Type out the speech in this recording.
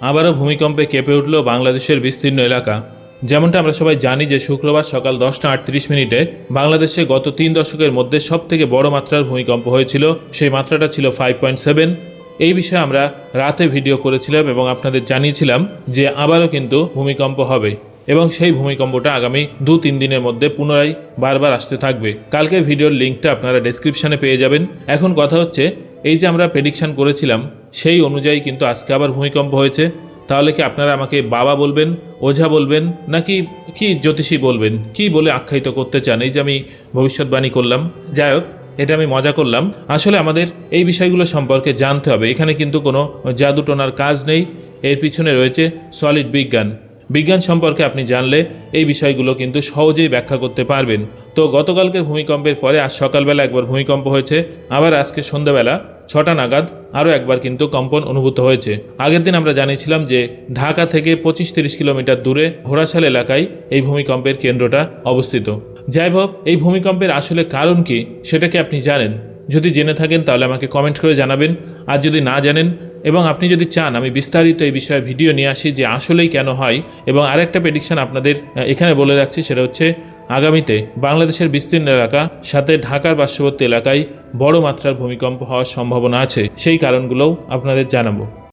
আবারও ভূমিকম্পে কেঁপে উঠল বাংলাদেশের বিস্তীর্ণ এলাকা। যেমনটা আমরা সবাই জানি যে শুক্রবার সকাল দশটা আটত্রিশ মিনিটে বাংলাদেশে গত তিন দশকের মধ্যে সব থেকে বড় মাত্রার ভূমিকম্প হয়েছিল, সেই মাত্রাটা ছিল ফাইভ পয়েন্ট সেভেন এই বিষয়ে আমরা রাতে ভিডিও করেছিলাম এবং আপনাদের জানিয়েছিলাম যে আবারও কিন্তু ভূমিকম্প হবে এবং সেই ভূমিকম্পটা আগামী দু তিন দিনের মধ্যে পুনরায় বারবার আসতে থাকবে। কালকে ভিডিওর লিঙ্কটা আপনারা ডেসক্রিপশনে পেয়ে যাবেন। এখন কথা হচ্ছে এই যে আমরা প্রেডিকশন করেছিলাম, সেই অনুযায়ী কিন্তু আজকে আবার ভূমিকম্প হয়েছে। তাহলে কি আপনারা আমাকে বাবা বলবেন, ওঝা বলবেন, নাকি কি জ্যোতিষী বলবেন? কি বলে আখ্যায়িত করতে চান? এই যে আমি ভবিষ্যৎবাণী করলাম। যাই হোক, এটা আমি মজা করলাম। আসলে আমাদের এই বিষয়গুলো সম্পর্কে জানতে হবে। এখানে কিন্তু কোনো জাদুটোনার কাজ নেই। এর পিছনে রয়েছে সলিড বিজ্ঞান। বিজ্ঞান সম্পর্কে আপনি জানলে এই বিষয়গুলো কিন্তু সহজেই ব্যাখ্যা করতে পারবেন। তো গতকালকের ভূমিকম্পের পরে আজ সকালবেলা একবার ভূমিকম্প হয়েছে, আবার আজকে সন্ধ্যাবেলা ছটা নাগাদ আরও একবার কিন্তু কম্পন অনুভূত হয়েছে। আগের দিন আমরা জানিয়েছিলাম যে ঢাকা থেকে পঁচিশ তিরিশ কিলোমিটার দূরে ঘোড়াশাল এলাকায় এই ভূমিকম্পের কেন্দ্রটা অবস্থিত। যাই হোক, এই ভূমিকম্পের আসলে কারণ কি সেটাকে আপনি জানেন। যদি জেনে থাকেন, তাহলে আমাকে কমেন্ট করে জানাবেন। আর যদি না জানেন এবং আপনি যদি চান, আমি বিস্তারিত এই বিষয়ে ভিডিও নিয়ে আসি যে আসলেই কেন হয়। এবং আরেকটা প্রেডিকশান আপনাদের এখানে বলে রাখছি, সেটা হচ্ছে আগামীতে বাংলাদেশের বিস্তীর্ণ এলাকা, সাথে ঢাকার পার্শ্ববর্তী এলাকায় বড় মাত্রার ভূমিকম্প হওয়ার সম্ভাবনা আছে। সেই কারণগুলোও আপনাদের জানাব।